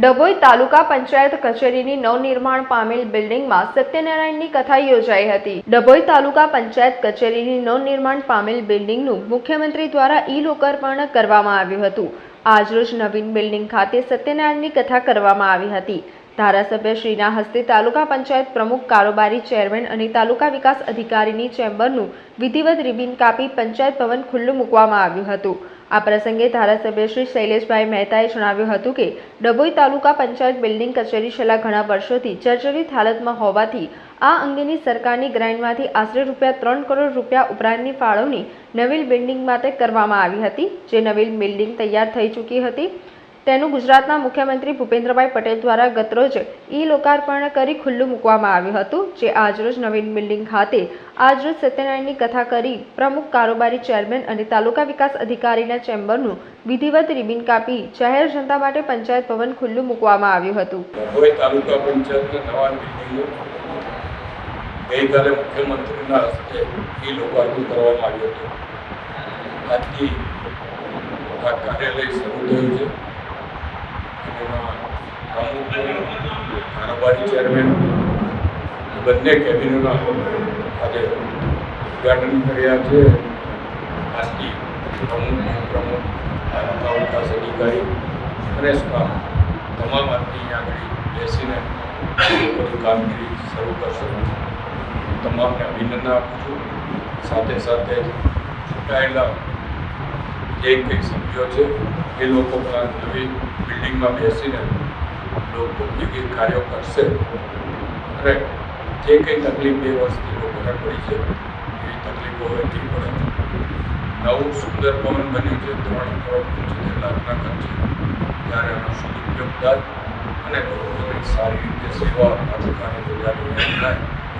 ડભોઈ તાલુકા પંચાયત કચેરીની નવનિર્માણ પામેલ બિલ્ડિંગમાં સત્યનારાયણની કથા યોજાઈ હતી. ડભોઈ તાલુકા પંચાયત કચેરીની નવનિર્માણ પામેલ બિલ્ડિંગનું મુખ્યમંત્રી દ્વારા ઈ લોકાર્પણ કરવામાં આવ્યું હતું. આજરોજ નવીન બિલ્ડિંગ ખાતે સત્યનારાયણની કથા કરવામાં આવી હતી. ધારાસભ્ય શ્રીના હસ્તે તાલુકા પંચાયત પ્રમુખ કારોબારી ચેરમેન અને તાલુકા વિકાસ અધિકારીની ચેમ્બરનું વિધિવત રિબિન કાપી પંચાયત ભવન ખુલ્લું મૂકવામાં આવ્યું હતું. આ પ્રસંગે ધારાસભ્ય શ્રી શૈલેષભાઈ મહેતાએ જણાવ્યું હતું કે, ડભોઈ તાલુકા પંચાયત બિલ્ડિંગ કચેરી છેલ્લા ઘણા વર્ષોથી જર્જરિત હાલતમાં હોવાથી આ અંગેની સરકારની ગ્રાન્ટમાંથી આશરે રૂપિયા ત્રણ કરોડ રૂપિયા ઉપરાંતની ફાળવણી નવીન બિલ્ડિંગ માટે કરવામાં આવી હતી, જે નવીન બિલ્ડિંગ તૈયાર થઈ ચૂકી હતી. તેનું ગુજરાતના મુખ્યમંત્રી ભૂપેન્દ્રભાઈ પટેલ દ્વારા ગતરોજ ઈ લોકાર્પણ કરી ખુલ્લું મૂકવામાં આવ્યું હતું, જે આજરોજ નવીન બિલ્ડિંગ ખાતે આજરોજ સત્યનારાયણની કથા કરી પ્રમુખ કારોબારી ચેરમેન અને તાલુકા વિકાસ અધિકારીના ચેમ્બરનું વિધિવત રિબિન કાપી જાહેર જનતા માટે પંચાયત ભવન ખુલ્લું મૂકવામાં આવ્યું હતું. ગઈકાલે મુખ્યમંત્રીના હસ્તે ઈ લોકાર્પણ કરવામાં આવ્યું હતું. આજથી આ કાર્યાલય શરૂ થયું છે. કારોબારી ચેરમેન બંને કેબિનેટના આજે ઉદઘાટન કર્યા છે. આજથી પ્રમુખ પ્રમુખ, તાલુકા વિકાસ અધિકારી અને તમામ આજથી આગળ બેસીને બધું કામગીરી શરૂ કરશે. તમામને અભિનંદન આપું છું. સાથે સાથે ચૂંટાયેલા જે કંઈ સભ્યો છે એ લોકો પણ નવી બિલ્ડિંગમાં બેસીને લોકો ઉપયોગી કાર્યો કરશે. અને જે કંઈ તકલીફ બે વર્ષથી લોકોને પડી છે, એવી તકલીફો નહીં પડે નવું સુંદર ભવન બન્યું છે, ત્રણ કરોડ પંચોતેર લાખના ખર્ચે. ત્યારે એનો સદુપયોગ થાય અને લોકોને સારી રીતે સેવા, અધિકારી પ્રજાની થાય.